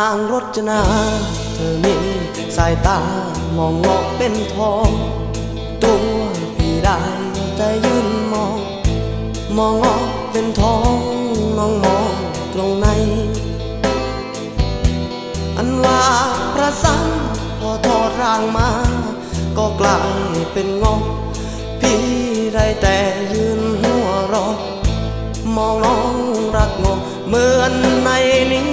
างรจนา เธอมีสายตามองงอกเป็นทอง ตัวพี่ได้แต่ยืนมอง มองงอกเป็นทองน้องมองตรงไหนอันว่าพระสันพอทอดร่างมา ก็กลายเป็นงอกพี่ได้แต่ยืนหัวรอมองน้องรักงงเหมือนในนิ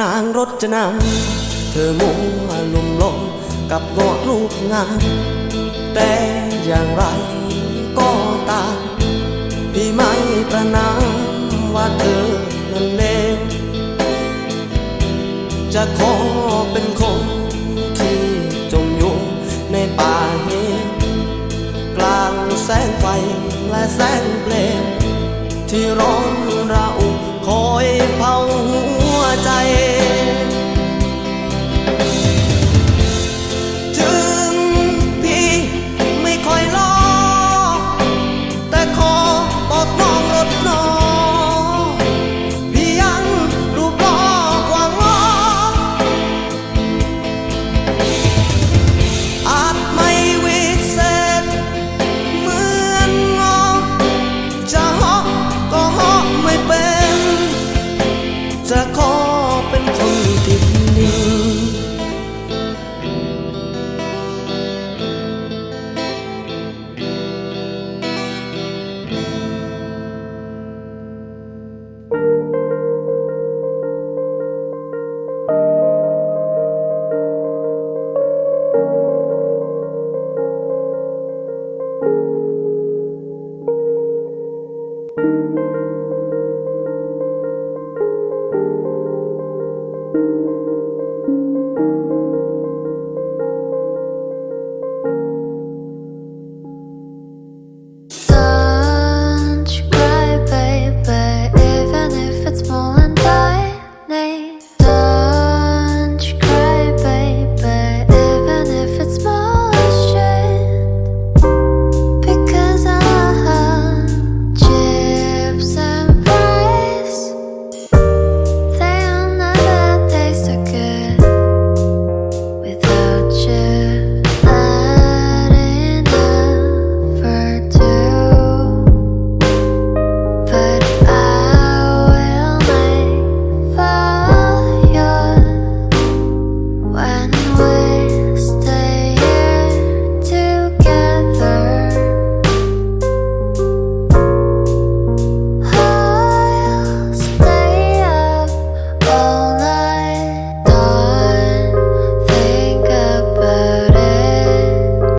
นางรจนา เธอมัวลุ่มหลงกับงอรูปงาม แต่อย่างไรก็ตาม พี่ไม่ประนามว่าเธอนั้นเลวจะขอเป็นคนที่จมอยู่ในป่าเหวกลางแสงไฟและแสงเปลวที่ร้อนระอุคอย